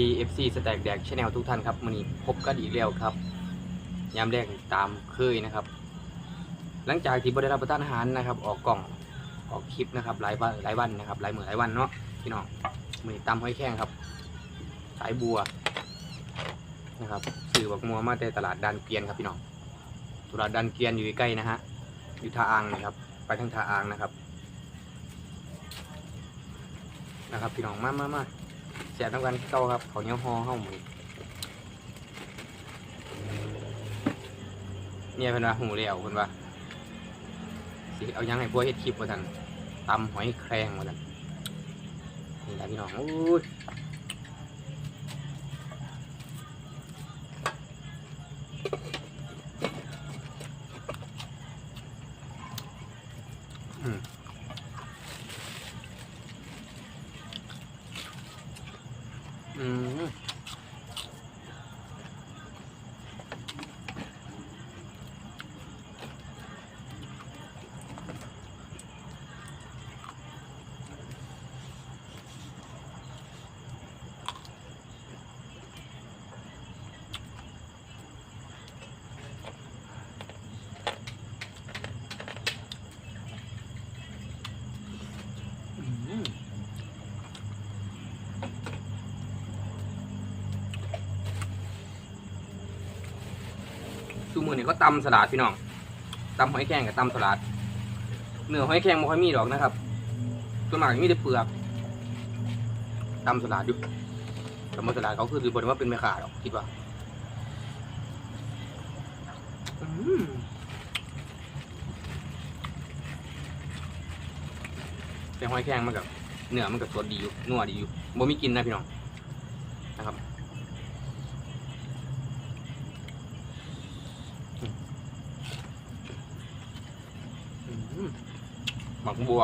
ดีครับสวัสดี FC สแต็กแดกชาแนลทุกท่านครับวันนี้พบกันอีกแล้วครับ ยามแรกตามเคยนะครับ หลังจากที่บได้รับประทานอาหารนะครับ ออกกล่องออกคลิปนะครับหลายวันหลายวันนะครับหลายมื้อหลายวันเนาะพี่น้องมือนี้ตำห้อยแข้งครับ สายบัวนะครับสื่อบักมัวมาแต่ตลาดดานเกียนครับพี่น้องตลาดดานเกียนอยู่ใกล้นะฮะอยู่ท่าอ่างนะครับ ไปทางท่าอ่างนะครับนะครับ พี่น้องมามามา แสบน้ำกันเก่าครับเขาเนี้ยห่อห้องมือเนี่ยเพิ่นว่าหูเลี้ยวเพิ่นว่าสิเอายังให้พวกเฮ็ดคลิปว่าซั่นตำหอยแครงว่าซั่นนี่แหละพี่น้องอู้ อืมอืม ซู มือนี่ก็ตำสลัดพี่น้องตำหอยแครงกับตำสลัดเนื้อหอยแครงไม่ค่อยมีดอกนะครับส่วนมากมีแต่เปลือกตำสลัดอยู่แต่มาสลัดเขาคือดูบนว่าเป็นแม่ค้าหรอกคิดว่าแต่หอยแครงมันกับเนื้อมันกับสดดีอยู่นัวดีอยู่บ่มีกินนะพี่น้องนะครับ อืม หมักบัว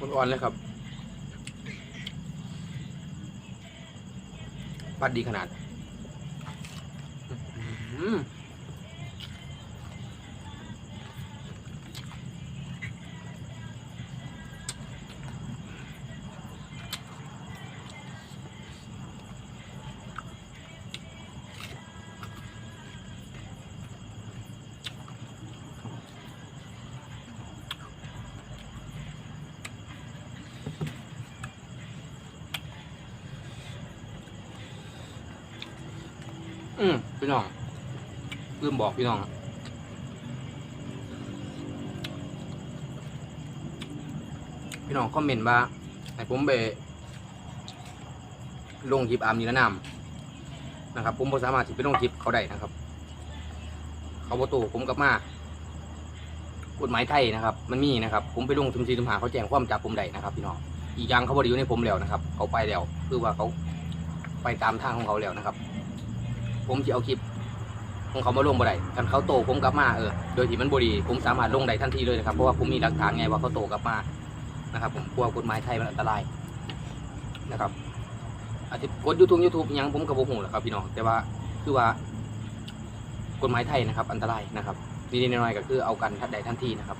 อ่อนๆเลยครับปัดดีขนาด อืม พี่น้องลืมบอกพี่น้องพี่น้องคอมเมนต์ว่าให้ผมไปลงคลิปอามนิรนามนะครับ ผมสามารถที่ไปลงคลิปเขาได้นะครับ เขาบ่โตผมกลับมากฎหมายไทยนะครับ มันมีนะครับ ผมไปลงทุมทีทุมหาเขาแจ้งความจับผมได้นะครับ พี่น้องอีกอย่างเขาบริอยู่ในผมแล้วนะครับ เขาไปแล้วคือว่าเขาไปตามทางของเขาแล้วนะครับ ผมจะเอาคลิปของเขามาลงบ่ได้กันเขาโตผมกลับมาเออโดยที่มันบดีผมสามารถลงได้ทันทีเลยนะครับเพราะว่าผมมีหลักฐานไงว่าเขาโตกลับมานะครับผมกลัวกฎหมายไทยมันอันตรายนะครับอาจจะกดยูทูบยูทูบยังผมกับผมหูแหละครับพี่น้องแต่ว่าคือว่ากฎหมายไทยนะครับ อันตรายนะครับนิดๆหน่อยๆก็คือเอากันทันใดทันทีนะครับ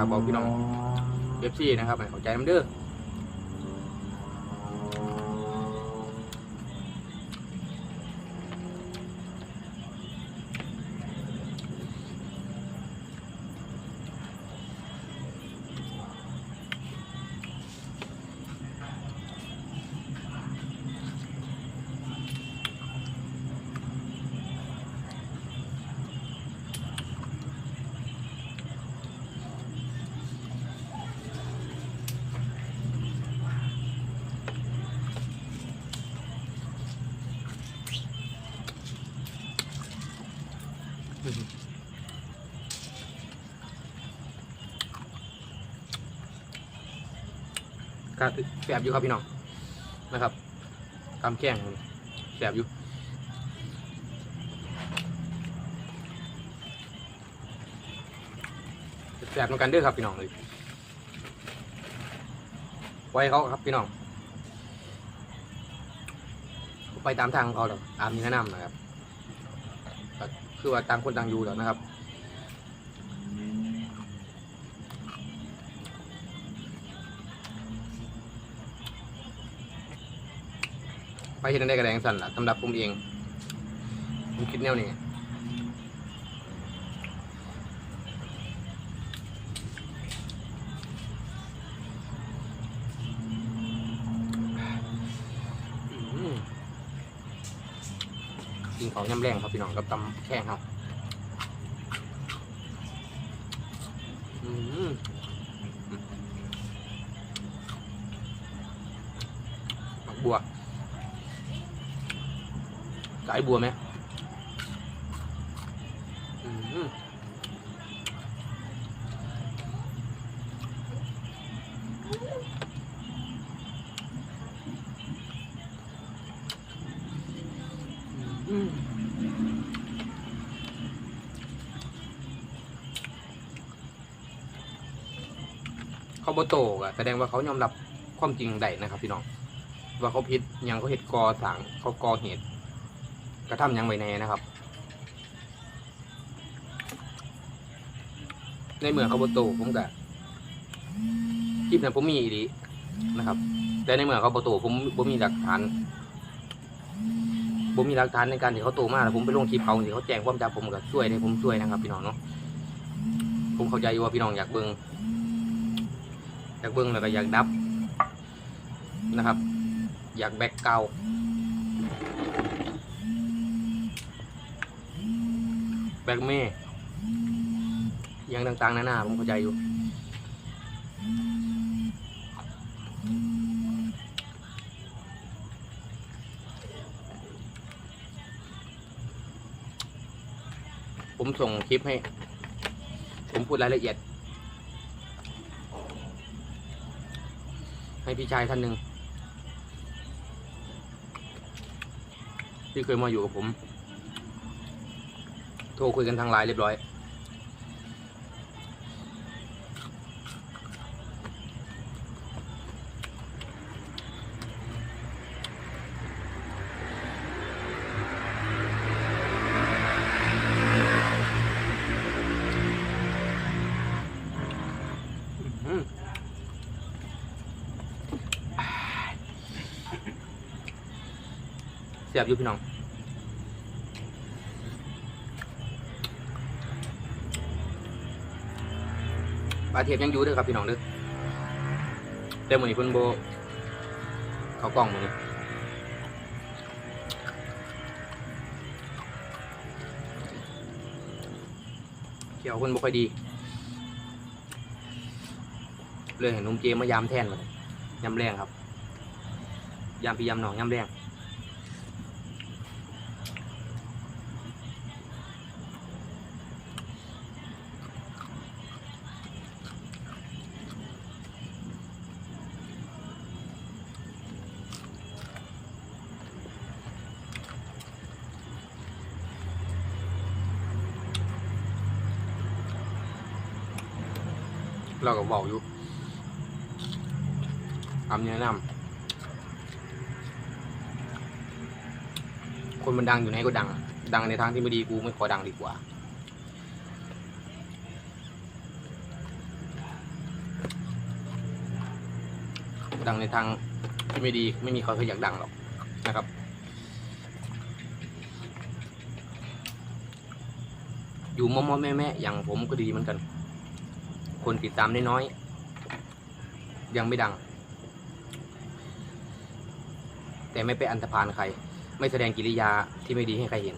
ฝากบอกพี่น้องเอฟซีนะครับให้เข้าใจน้ำเด้อ ก็แสบอยู่ครับพี่น้องนะครับตามแข้งแสบอยู่แสบเหมือนกันด้วยครับพี่น้องเลยไว้เขาครับพี่น้อง ไปตามทางเขาเลยตามนี้แนะนำนะครับ คือว่าต่างคนต่างอยู่แล้วนะครับไปเห็นได้กระแดงสั่นละสำหรับผมเอง ผมคิดแนวนี้อืม เของย่ำแรงครับพี่น้องกับตำแข้งครับหักบัวสายบัวไหมอืมอืมเขาโบโตกอะแสดงว่าเขายอมรับความจริงได้นะครับ พี่น้องว่าเขาผิดยังเขาเหตุกอสางเขากอเหตุกระทำยังไว้แน่นะครับ ในเมื่อเขาบโตผมกะคลิปนั้นผมมีอีดีนะครับ แต่ในเมื่อเขาบโตผมผมมีหลักฐานผมมีหลักฐานในการที่เขาโตมากแล้วผมไปลงคลิปเขาที่เขาแจ้งความจับผมก็ช่วยในผมช่วยนะครับ พี่น้องเนาะผมเข้าใจว่าพี่น้องอยากเบิง อยากเบิงแล้วก็อยากดับนะครับ อยากแบกเกาแบกเม่อยังต่างๆนานาผมเข้าใจอยู่ผมส่งคลิปให้ ผมพูดรายละเอียด ให้พี่ชายท่านหนึ่งที่เคยมาอยู่กับผม โทรคุยกันทางไลน์เรียบร้อย เสียบอยู่พี่น้องปลาเทียบยังอยู่ด้วยครับพี่น้องเด้อแต่มือนี้เพิ่นโบเขากล้องมือนี้เขียวเพิ่นบ่ค่อยดี เลยเห็นนุ่มเจมมายามแทนมายยำแรงครับยามพี่ยำหนองยำแรง เราก็บอกอยู่คำแนะนำคนมันดังอยู่ไหนก็ดัง ดังในทางที่ไม่ดีกูไม่ขอดังดีกว่าดังในทางที่ไม่ดีไม่มีใครเขาอยากดังหรอกนะครับ อยู่มอมอแม่แม่ๆอย่างผมก็ดีเหมือนกัน คนติดตามน้อยๆยังไม่ดัง แต่ไม่ไปอันธพาลใคร ไม่แสดงกิริยาที่ไม่ดีให้ใครเห็น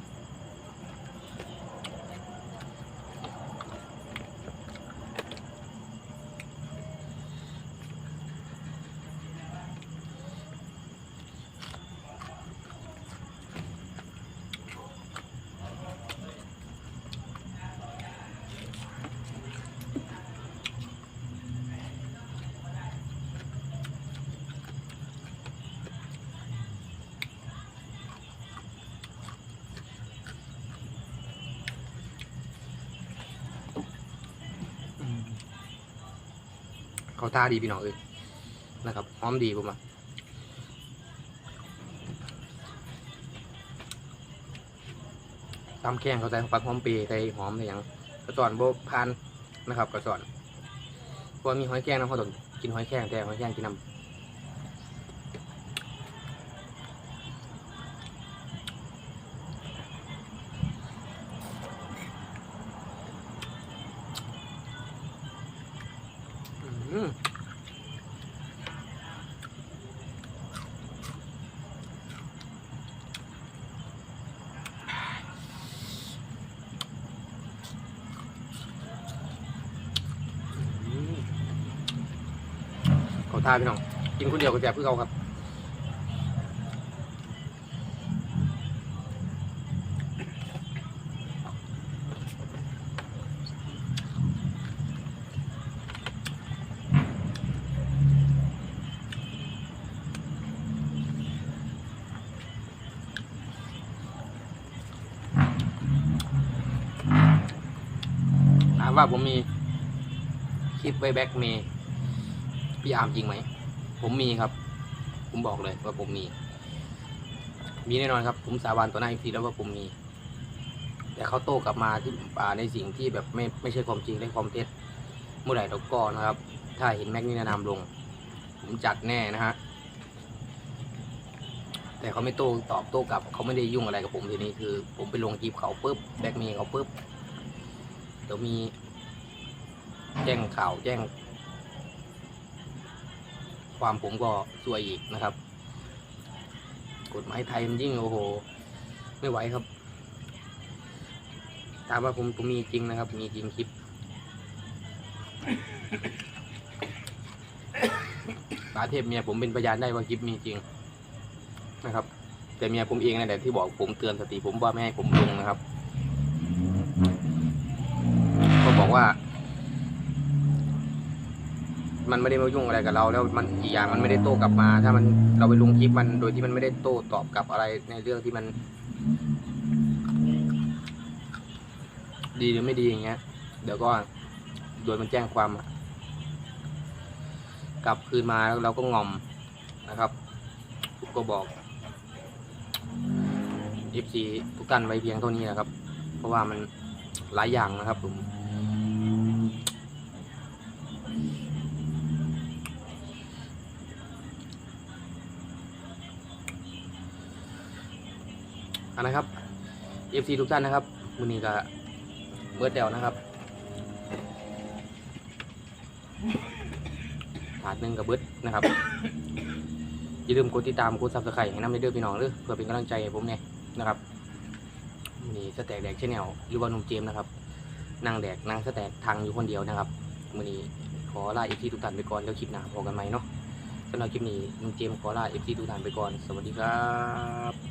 เขาท่าดีพี่น้องเอ้ยนะครับหอมดีผมอะตำแข้งเขาใส่ปักหอมเปรย์ใส่หอมใส่อย่างกระสอนโบพานนะครับกระสอนพราะว่ามีหอยแข้งนะเขาต้องกินหอยแข้งแต่หอยแข้งกินน้ำ ท่าพี่น้อง กินคนเดียวก็แจกเพื่อเขาครับถามว่าผมมีคลิปไว้แบ็กเมย์ พี่อาร์มจริงไหม ผมมีครับ ผมบอกเลยว่าผมมี มีแน่นอนครับ ผมสาบานต่อหน้าอีกทีแล้วว่าผมมี แต่เขาโต้กลับมาที่อ่าในสิ่งที่แบบไม่ไม่ใช่ความจริงและความเท็จ เมื่อไหร่เราก็นะครับ ถ้าเห็นแม็กนี่แนะนำลง ผมจัดแน่นะฮะ แต่เขาไม่โต้ตอบโต้กลับ เขาไม่ได้ยุ่งอะไรกับผมทีนี้คือ ผมไปลงคลิปเขาปุ๊บแบ็กเมย์เขาปุ๊บเดี๋ยวมีแจ้งข่าวแจ้ง ความผมก็ซวยอีกนะครับ กฎหมายไทยมันยิ่งโอ้โห ไม่ไหวครับ ถามว่าผมผมมีจริงนะครับ มีจริงคลิป ปาเทพเมียผมเป็นพยานได้ว่าคลิปมีจริงนะครับ แต่เมียผมเองนั่นแหละที่บอกผมเตือนสติผมว่าไม่ให้ผมลงนะครับ ก็บอกว่า มันไม่ได้มายุ่งอะไรกับเรา แล้วมันอีกอย่างมันไม่ได้โต้กลับมา ถ้ามันเราไปลงคลิปมันโดยที่มันไม่ได้โต้ตอบกลับอะไรในเรื่องที่มัน ดีหรือไม่ดีอย่างเงี้ย เดี๋ยวก็โดยมันแจ้งความกลับคืนมาแล้วเราก็งอมนะครับก็บอก FC ทุกท่านไว้เพียงเท่านี้นะครับ เพราะว่ามันหลายอย่างนะครับผม นนะครับ FC ทุกท่านนะครับวันนี้ก็เบิร์ดเดวนะครับถาดหนึ่งกับเบิร์ดนะครับอย่าลืมกดติดตามกดซับสไครต์ให้น้ำในเด้อพี่น้องเด้อเพื่อเป็นกำลังใจให้ผมเนี่ยนะครับนี่สแต็กแดกชแนลหรือว่านุ่มเจมส์นะครับนั่งแดกนั่งสแต็กทางอยู่คนเดียวนะครับวันนี้ขอลาเอฟซีทุกท่านไปก่อนเดี๋ยวคลิปหน้าพบกันใหม่เนาะสำหรับคลิปนี้นุ่มเจมส์ขอลาเอฟซีทุกท่านไปก่อน สวัสดีครับ